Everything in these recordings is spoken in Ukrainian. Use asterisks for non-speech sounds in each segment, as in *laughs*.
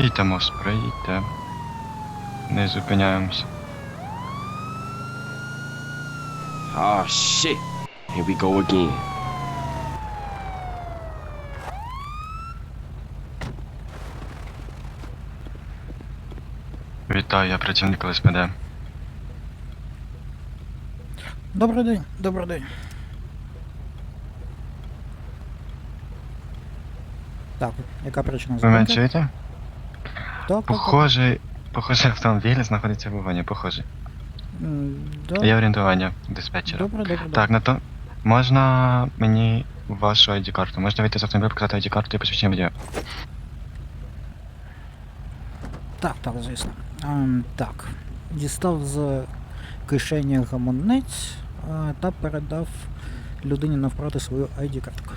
Проїдьте мост, проїдьте. Не зупиняємося. Oh shit. Here we go again. Вітаю, я працівник ЛСПД. Добрий день, добрий день. Так, яка причина Ви мене чуєте? Так. Похожий, похожий автомобіль знаходиться в вогоні, похожий. М, да. Є орієнтування диспетчера. Добре, добре, добре. Так, на то. Можна мені вашу ID-карту? Можна вийти з автомобіля, показати ID-карту і посвідчення водія? Так, так, звісно. Ем, так. Дістав з кишені гаманець е, та передав людині навпроти свою ID-картку.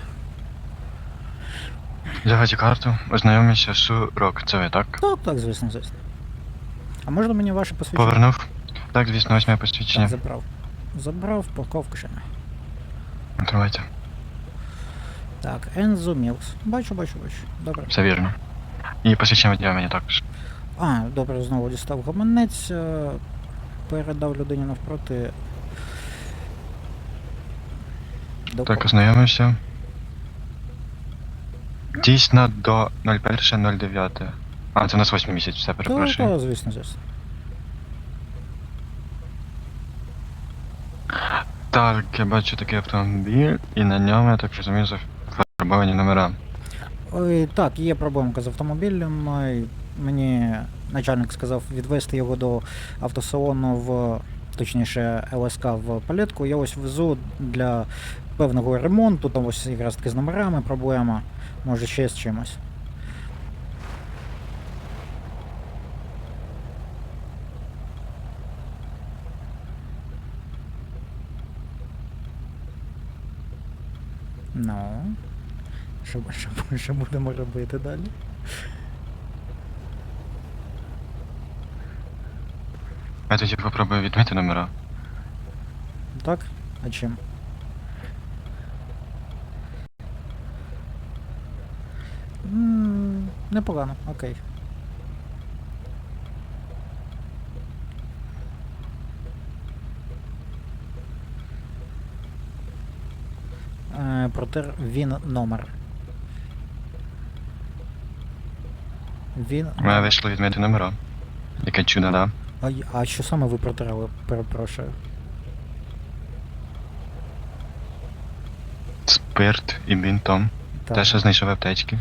Взяв ID-карту, ознайомився Шурок, це ви, так? Так, так, звісно, звісно. А можна мені ваше посвідчення? Повернув. Так, звісно, ось моє Так, посвідчення. забрав. Забрав, поклав в кишеню. Тривайте. Так, Enzo Mills. Бачу, бачу, бачу. Добре. Все вірно. І посвідчення водія мені також. А, добре, знову дістав гаманець, е, передав людині навпроти. До Так, ознайомився. Дійсно до 01.09. А, це у нас 8 місяць, все Так, перепрошую. так, звісно, звісно. Так, я бачу такий автомобіль, і на ньому, я так розумію, зафарбовані номера. Ой, так, є проблемка з автомобілем. Мені начальник сказав відвести його до автосалону в точніше ЛСК в палетку. Я ось везу для певного ремонту, там ось якраз таки з номерами проблема, може ще з чимось. Ну. Що, що, *laughs* що будемо робити далі? Я тоді попробую відмити номера. Так? А чим? М, Непогано, окей. Е, Протер він номер. Він. У мене вийшло відмити номера. Яке чудо, да? А, а що саме ви протирали? Перепрошую. Спирт і бінтом. Так. Те, що знайшов в аптечці.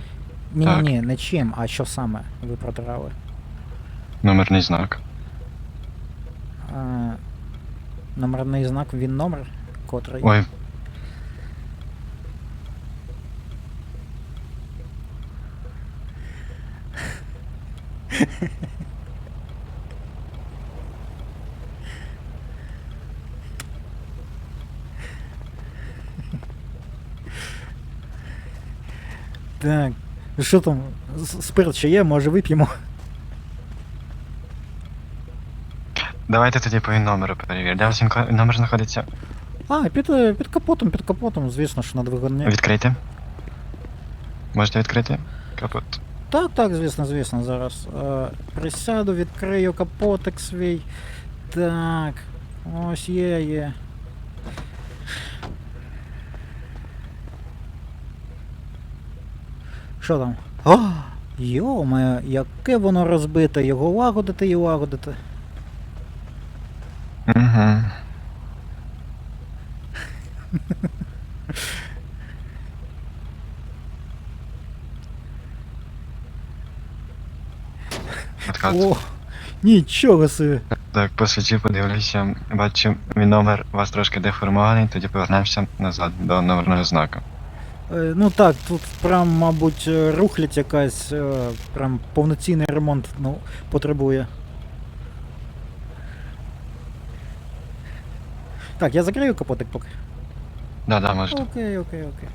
Ні, так. ні, ні, не чим, а що саме ви протирали? Номерний знак. А, номерний знак, він номер, котрий. Ой, Так. Що там? Спирт ще є, може вип'ємо. давайте тоді по номеру перевіримо. Де у вас він ко- номер знаходиться? А, під, е, під капотом, під капотом, звісно, що на двигуні. Відкрийте. Можете відкрити? Капот. Так, так, звісно, звісно, зараз. Е, присяду, відкрию капотик свій. Так. Ось є, є. Що там? О! Йоме, яке воно розбите, його лагодити і лагодити. Угу. Откат. О! Нічого собі. Так, по суті подивлюся, бачу, мій номер у вас трошки деформований, тоді повернемося назад до номерного знаку. Е, Ну так, тут прям, мабуть, рухлять якась, е, прям повноцінний ремонт ну, потребує. Так, я закрию капотик поки. Да, да, можете. Окей, окей, окей.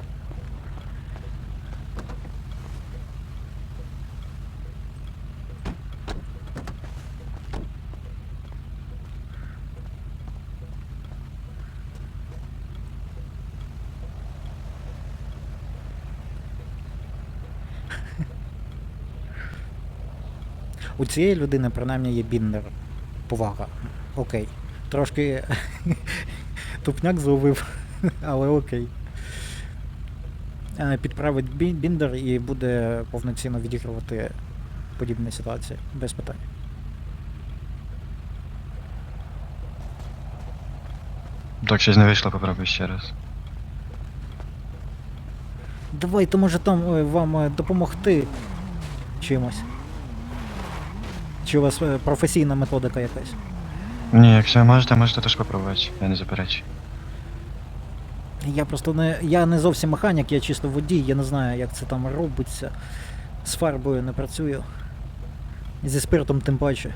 У цієї людини принаймні є біндер. Повага. Окей. Трошки *laughs* тупняк зловив, *laughs* але окей. Е, Підправить біндер і буде повноцінно відігрувати подібні ситуації. Без питань. Так щось не вийшло, попробуй ще раз. Давайте, може там е, вам е, допомогти чимось. Чи у вас е, професійна методика якась? Ні, якщо ви можете, можете теж попробувати. Я не заперечую. Я просто не. Я не зовсім механік, я чисто водій, я не знаю, як це там робиться. З фарбою не працюю. Зі спиртом тим паче.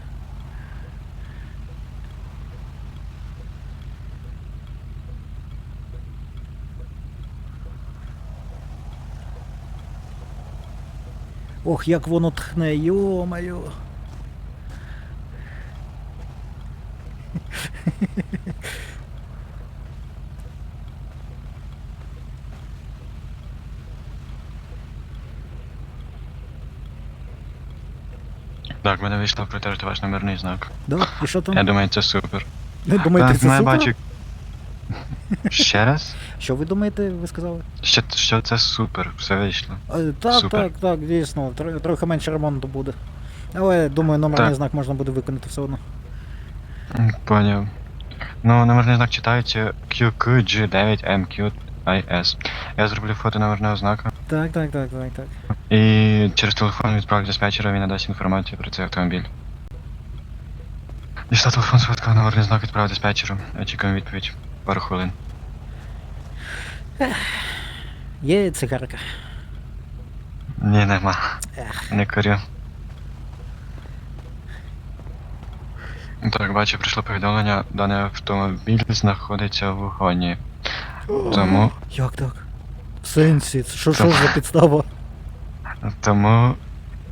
Ох, як воно тхне, йо-моє. Так, в мене вийшло протерти ваш номерний знак. Да? І що там? Я думаю, це супер. Ви думаєте, так, це ну я супер? бачу. Ще раз? Що ви думаєте, ви сказали? Що, що це супер, все вийшло. Е, Так, Супер. так, так, дійсно, тр- трохи менше ремонту буде. Але думаю, номерний Так. знак можна буде виконати все одно. Поняв. Ну, номерний знак читається QQG9MQIS. Я зроблю фото номерного знака. Так, так, так, так, так. І через телефон відправлю диспетчера, він надасть інформацію про цей автомобіль. Дістав телефон швидко, номерний знак відправив диспетчеру. Очікуємо відповідь. Пару хвилин. Є цигарка. Ні, нема. Не курю. Так, бачу, прийшло повідомлення, даний автомобіль знаходиться в вогоні. Тому, *gasps* Як так? В сенсі, це що, що ж за підстава? *laughs* тому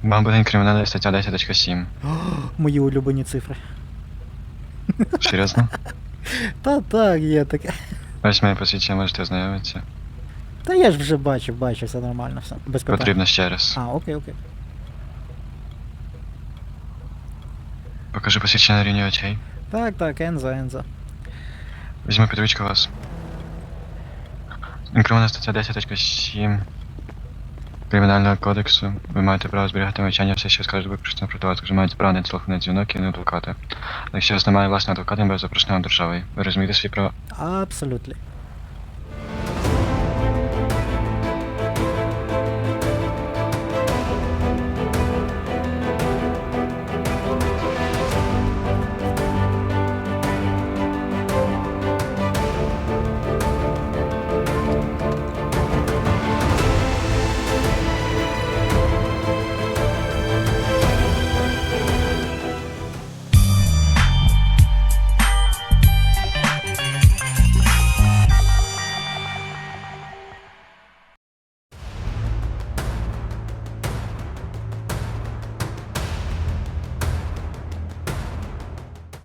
вам буде інкримінальна стаття 10.7. *gasps* Мої улюблені цифри. *laughs* Серйозно? *laughs* Та так, є таке. Ось моє посвідчення, можете ознайомитися. Та я ж вже бачив, бачив, все нормально, все. Без питань. Потрібно ще раз. А, окей, окей. Покажи посвідчення на рівні очей. Так, так, Енза, Енза. Візьму підручку вас. Інкримінальна стаття 10.7 Кримінального кодексу. Ви маєте право зберігати мовчання, все, що скажуть виключно проти вас. Ви маєте право на телефонний дзвінок і на адвоката. Якщо у вас немає власного адвоката, ви запрошеного державою. Ви розумієте свої права? Абсолютно.